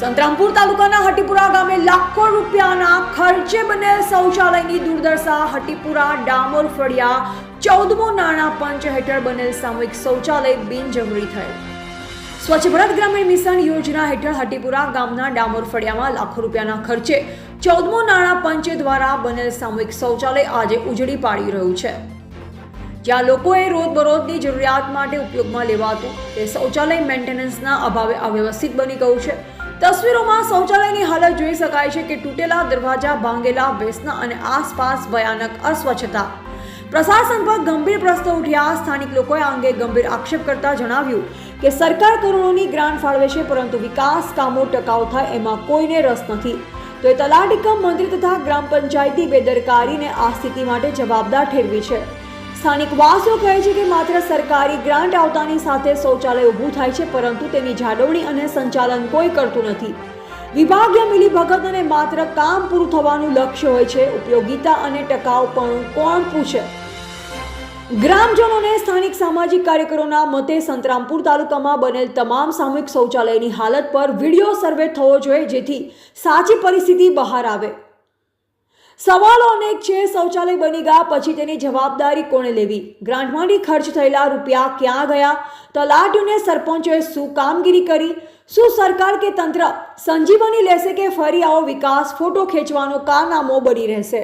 સંતરામપુર તાલુકાના હટીપુરા ગામે લાખો રૂપિયાના ખર્ચે બનેલ શૌચાલયની દુર્દશા. હટીપુરા, ડામોર, ફળિયા, ચૌદમો નાણાં પંચ હેઠળ બનેલ સામૂહિક શૌચાલય બિનજરૂરી થયેલ સ્વચ્છ ભારત ગ્રામીણ મિશન યોજના હેઠળ હટીપુરા ગામના ડામોર, ફળિયામાં લાખો રૂપિયાના ખર્ચે ચૌદમો નાણાં પંચ દ્વારા બનેલ સામૂહિક શૌચાલય આજે ઉજળી પાડી રહ્યું છે. જ્યાં લોકોએ રોજબરોજની જરૂરિયાત માટે ઉપયોગમાં લેવાતું તે શૌચાલય મેન્ટેનન્સના અભાવે અવ્યવસ્થિત બની ગયું છે. તસવીરોમાં શૌચાલયની હાલત જોઈ શકાય છે કે તૂટેલા દરવાજા, ભાંગેલા બેસના અને આસપાસ ભયાનક અસ્વચ્છતા. પ્રશાસન પર ગંભીર પ્રશ્નો ઉઠ્યા. સ્થાનિક લોકોએ અંગે ગંભીર આક્ષેપ કરતા જણાવ્યું કે સરકાર કરોડોની ગ્રાન્ટ ફાળવે છે, પરંતુ વિકાસ કામો ટકાઉ થાય એમાં કોઈને રસ નથી. તો એ તલાટી કમ મંત્રી તથા ગ્રામ પંચાયતી બેદરકારીને આ સ્થિતિ માટે જવાબદાર ઠેરવી છે. સ્થાનિક વાસીઓ કહે છે કે માત્ર સરકારી ગ્રાન્ટ આવતાની સાથે શૌચાલય ઊભું થાય છે, પરંતુ તેની જાળવણી અને સંચાલન કોઈ કરતું નથી. વિભાગીય મિલીભગત અને માત્ર કામ પૂરું થવાનું લક્ષ્ય હોય છે, ઉપયોગિતા અને ટકાઉપણું કોણ પૂછે? ગ્રામજનોને સ્થાનિક સામાજિક કાર્યકરોના મતે સંતરામપુર તાલુકામાં બનેલ તમામ સામૂહિક શૌચાલયની હાલત પર વીડિયો સર્વે થવો જોઈએ, જેથી સાચી પરિસ્થિતિ બહાર આવે. સવાલો અનેક છે. શૌચાલય બની ગયા પછી તેની જવાબદારી કોણે લેવી? ગ્રાન્ટમાંથી ખર્ચ થયેલા રૂપિયા ક્યાં ગયા? તલાટીઓને સરપંચોએ શું કામગીરી કરી? શું સરકાર કે તંત્ર સંજીવની લેશે કે ફરી આવો વિકાસ? ફોટો ખેંચવાનો કારનામો બની રહેશે.